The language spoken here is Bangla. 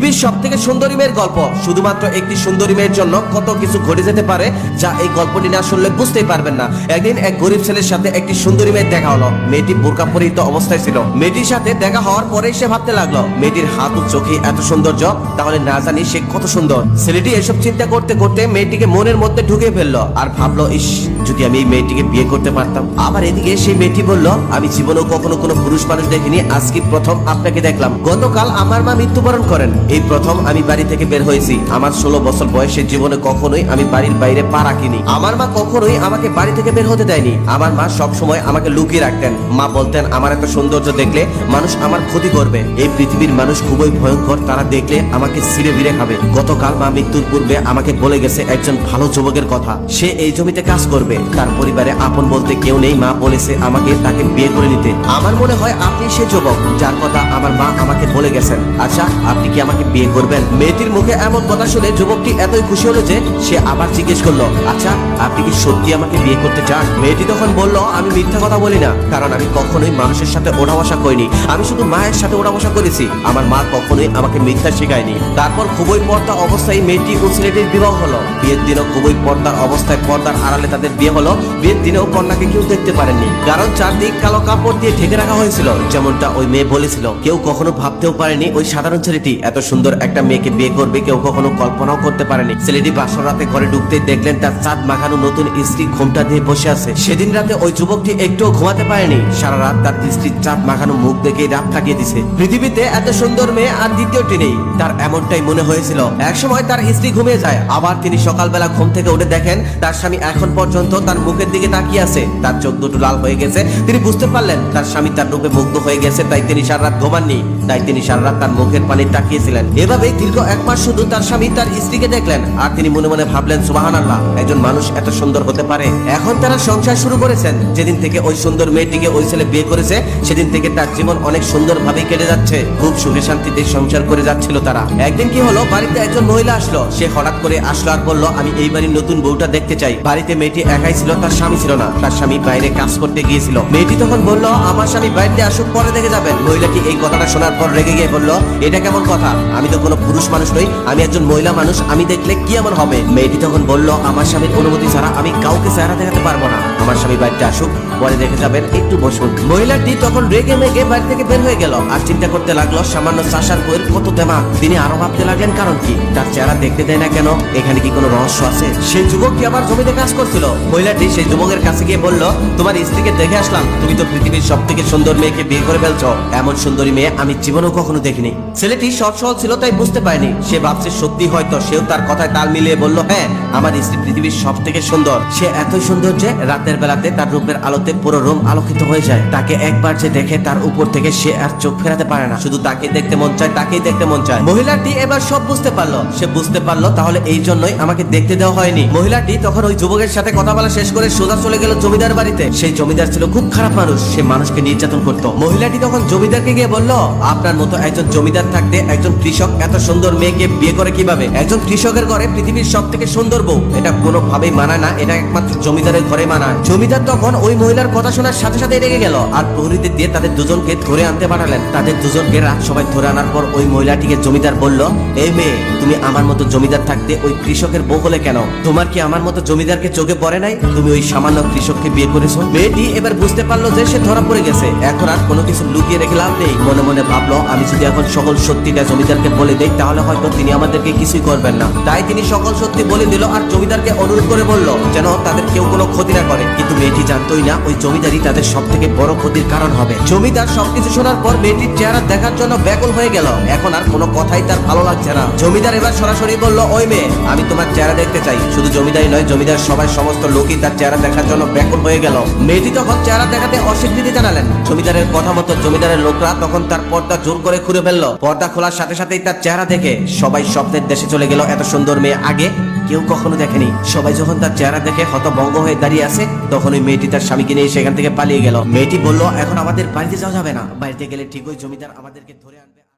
পৃথিবীর সব থেকে সুন্দরী মেয়ের গল্প। শুধুমাত্র একটি সুন্দরী মেয়ের জন্য কত কিছু ঘটে যেতে পারে, যা এই গল্পটি না শুনলে বুঝতেই পারবেন না। একদিন এক গরিব ছেলের সাথে একটি সুন্দরী মেয়ের দেখা হলো। মেয়েটি বোরকা পরিহিত অবস্থায় ছিল। মেয়েটির সাথে দেখা হওয়ার পরেই সে ভাবতে লাগল, মেয়েটির হাত ও চোখে এত সৌন্দর্য, তাহলে না জানি সে কত সুন্দর? ছেলেটি এসব চিন্তা করতে করতে মেয়েটিকে মনের মধ্যে ঢুকে ফেলল আর ভাবলো, ইস, যদি আমি এই মেয়েটিকে বিয়ে করতে পারতাম। আবার এদিকে সেই মেয়েটি বলল, আমি জীবনেও কখনো কোনো পুরুষ মানুষ দেখিনি, আজকে প্রথম আপনাকে দেখলাম। গতকাল আমার মা মৃত্যুবরণ করেন। এই প্রথম আমি বাড়ি থেকে বের হয়েছি। আমার ষোলো বছর বয়সের জীবনে কখনোই আমি বাড়ির বাইরে পা রাখিনি। আমার মা কখনোই আমাকে বাড়ি থেকে বের হতে দেয়নি। আমার মা সব সময় আমাকে লুকিয়ে রাখতেন। মা বলতেন, আমার এত সৌন্দর্য দেখলে মানুষ আমার ক্ষতি করবে। এই পৃথিবীর মানুষ খুবই ভয়ঙ্কর। তারা দেখলে আমাকে ছিঁড়ে ভিড়ে খাবে। গতকাল মা মৃত্যুর পূর্বে আমাকে বলে গেছে একজন ভালো যুবকের কথা। সে এই জমিতে কাজ করবে। তার পরিবারে আপন বলতে কেউ নেই। মা বলেছে আমাকে তাকে বিয়ে করে নিতে। আমার মনে হয় আপনি সে যুবক। যার কথা আমার মা আমাকে বলে গেছেন। আচ্ছা আপনি কি আমাকে বিয়ে করবেন। মেয়েটির মুখে এমন কথা শুনে যুবকটি এতই খুশি হলো যে সে আবার জিজ্ঞেস করল আচ্ছা আপনি কি সত্যি আমাকে বিয়ে করতে চান? মেয়েটি তখন বলল, আমি মিথ্যা কথা বলি না, কারণ আমি কখনোই মানুষের সাথে ওঠা বসা করিনি। আমি শুধু মায়ের সাথে ওঠা বসা করেছি। আমার মা কখনোই আমাকে মিথ্যা শেখায়নি। তারপর খুবই পর্দা অবস্থায় মেয়েটি ও ছেলেটির বিবাহ হলো। বিয়ের দিনও খুবই পর্দার অবস্থায় পর্দার আড়ালে তাদের বিয়ে হলো। বিয়ের দিনেও কন্যাকে কেউ দেখতে পারেননি, কারণ চারদিক কালো কাপড় দিয়ে ঢেকে রাখা হয়েছিল, যেমনটা ওই মেয়ে বলেছিল। কেউ কখনো ভাবতেও পারেনি ওই সাধারণ ছেলেটি এত সুন্দর একটা মেয়েকে বিয়ে করবে, কেউ কখনো কল্পনাও করতে পারেনি। ছেলেটি বাসর রাতে ঘরে ঢুকতেই দেখলেন তার চাঁদ মাখানো নতুন স্ত্রী ঘোমটা দিয়ে বসে আছে। সেদিন রাতে ওই যুবকটি একটুও ঘুমাতে পারেনি। সারা রাত তার স্ত্রীর চাঁদ মাখানো মুখ দেখে রাত কাটিয়ে দিছে। পৃথিবীতে এত সুন্দর মেয়ে আর দ্বিতীয়টি নেই। তার এমনটাই মনে হয়েছিল। একসময় তার স্ত্রী ঘুমিয়ে যায়। আবার তিনি সকালবেলা ঘুম থেকে উঠে দেখেন তার স্বামী এখন পর্যন্ত তার মুখের দিকে তাকিয়ে আছে। তার চোখ দুটো লাল হয়ে গেছে। তিনি বুঝতে পারলেন তার স্বামী তার রূপে মুগ্ধ হয়ে গেছে, তাই তিনি সারা রাত ঘুমাননি। তাই তিনি সারা রাত তার মুখের পানি তাকিয়েছিলেন এভাবেই দীর্ঘ এক মাস শুধু তার স্বামী তার স্ত্রীকে দেখলেন। আর তিনি মনে মনে ভাবলেন সুবাহান আল্লাহ একজন মানুষ এত সুন্দর হতে পারে। এখন তারা সংসার শুরু করেছেন। যেদিন থেকে ওই সুন্দর মেয়েটিকে ওই ছেলে বিয়ে করেছে, সেদিন থেকে তার জীবন অনেক সুন্দর ভাবে কেটে যাচ্ছে। খুব সুখে শান্তিতে সংসার করে যাচ্ছিল তারা। একদিন কি হলো, বাড়িতে একজন মহিলা আসলো। সে হঠাৎ করে আসলো আর বলল, আমি এই বাড়ির নতুন বউটা দেখতে চাই। বাড়িতে মেয়েটি একাই ছিল, তার স্বামী ছিল না। তার স্বামী বাইরে কাজ করতে গিয়েছিল। মেয়েটি তখন বলল, আমার স্বামী বাড়িতে আসুক, পরে দেখে যাবেন। মহিলাটি এই কথাটা শোনার পর রেগে গিয়ে বলল, এটা কেমন কথা? আমি তো কোনো পুরুষ মানুষ নই, আমি একজন মহিলা মানুষ, আমি দেখলে কি এমন হবে? মেয়েটি তখন বলল, আমার স্বামীর অনুমতি ছাড়া আমি কাউকে চেহারা দেখাতে পারব না। আমার স্বামী বাড়িতে আসুক পরে দেখে যাবেন, একটু বসুন। মহিলাটি তখন রেগে মেগে বাড়ি থেকে বের হয়ে গেল আর চিন্তা করতে লাগল, সামান্য চাষার বইয়ের কত দেমা তিনি আরও ভাবতে লাগলেন, কারণ কি? তার চেহারা দেখতে দেয় না কেন? এখানে কি কোনো রহস্য আছে? সেই যুবকটি আবার জমিতে কাজ করছিল? মহিলাটি সেই যুবকের কাছে গিয়ে বলল, তোমার স্ত্রীকে দেখে আসলাম। তুমি তো পৃথিবীর সব থেকে সুন্দর মেয়েকে বিয়ে করে ফেলছ। এমন সুন্দরী মেয়ে আমি জীবনেও কখনো দেখিনি। ছেলেটি সব সহজ ছিল, তাই বুঝতে পারেনি। সে ভাবছে, সত্যি হয়তো সেও তার কথায় তাল মিলিয়ে বলল হ্যাঁ আমার স্ত্রী পৃথিবীর সব থেকে সুন্দর। সে এতই সুন্দর যে রাতের বেলাতে তার রূপের আলোতে পুরো রুম আলোকিত হয়ে যায়। তাকে একবার যে দেখে তার উপর থেকে সে আর চোখ ফেরাতে পারে না। শুধু তাকে দেখতে মন চায়, তাকেই দেখতে মন চায়। মহিলাটি এবার সব বুঝতে পারল। সে বুঝতে পারল তাহলে এই জন্যই আমাকে দেখতে দেওয়া হয়নি। মহিলাটি তখন ওই যুবকের সাথে কথা বলা শেষ করে সোজা চলে গেল জমিদার বাড়িতে। সেই জমিদার ছিল খুব খারাপ মানুষ, সে মানুষকে নির্যাতন করত। মহিলাটি তখন জমিদারকে গিয়ে বলল, আপনার মতো একজন জমিদার থাকতে একজন কৃষক এত সুন্দর মেয়েকে বিয়ে করে কীভাবে? একজন কৃষকের ঘরে পৃথিবীর সব থেকে সুন্দর বউ। এটা কোনোভাবেই মানায় না, এটা একমাত্র জমিদারের ঘরে মানায়। জমিদার তখন ওই মহিলার কথা শোনার সাথে সাথে রেগে গেল। আর প্রহরীদের দিয়ে তাদের দুজনকে ধরে আনতে পাঠালেন। তাদের দুজনকে রাত সবাই ধরে আনার পর ওই মহিলাটিকে জমিদার বলল এই মেয়ে, তুমি আমার মতো জমিদার থাকতে ওই কৃষকের বউ হলে কেন? তোমার কি আমার মতো জমিদারকে চোখে পড়ে নাই? তুমি ওই সামান্য কৃষককে বিয়ে করেছ? মেয়েটি এবার বুঝতে পারল যে সে ধরা পড়ে গেছে। এখন আর কোনো কিছু লুকিয়ে রেখে লাভ নেই। মনে মনে ভাবলো, আমি যদি এখন সকল সত্যিটা জমিদারকে বলে দেই, তাহলে হয়তো তিনি আমাদেরকে কিছুই করবেন না। তাই তিনি সকল সত্যি বলে দিল আর জমিদারকে অনুরোধ করে বলল, যেন তাদের কেউ কোনো ক্ষতি না করে। কিন্তু মেয়েটি জানতোই না ওই জমিদারই তাদের সব থেকে বড় ক্ষতির কারণ হবে। জমিদার সবকিছু শোনার পর মেয়েটির চেহারা দেখার জন্য ব্যাকুল হয়ে গেল। এখন আর কোনো কথাই তার ভালো লাগছে না। জমিদার এবার সরাসরি বলল, ওই মেয়ে, আমি তোমার চেহারা দেখতে চাই। শুধু জমিদারই নয়, জমিদার সবাই সমস্ত লোকই তার চেহারা দেখার জন্য ব্যাকুল হয়ে গেল। মেয়েটি তখন চেহারা দেখাতে অস্বীকৃতি জানালেন। জমিদারের কথা মতো জমিদারের লোকরা তখন তার পর্দা জোর করে খুলে ফেলল। পর্দা খোলার সাথে সাথেই তার চেহারা দেখে সবাই স্বপ্নের দেশে চলে গেল। এত সুন্দর মেয়ে আগে কেউ কখনো দেখেনি। সবাই যখন তার চেহারা দেখে হতভঙ্গ হয়ে দাঁড়িয়ে আছে, তখন ওই মেয়েটি তার স্বামীকে নিয়ে সেখান থেকে পালিয়ে গেল। মেয়েটি বলল, এখন আমাদের বাড়িতে যাওয়া যাবে না। বাড়িতে গেলে ঠিক ওই জমিদার আমাদেরকে ধরে আনবে।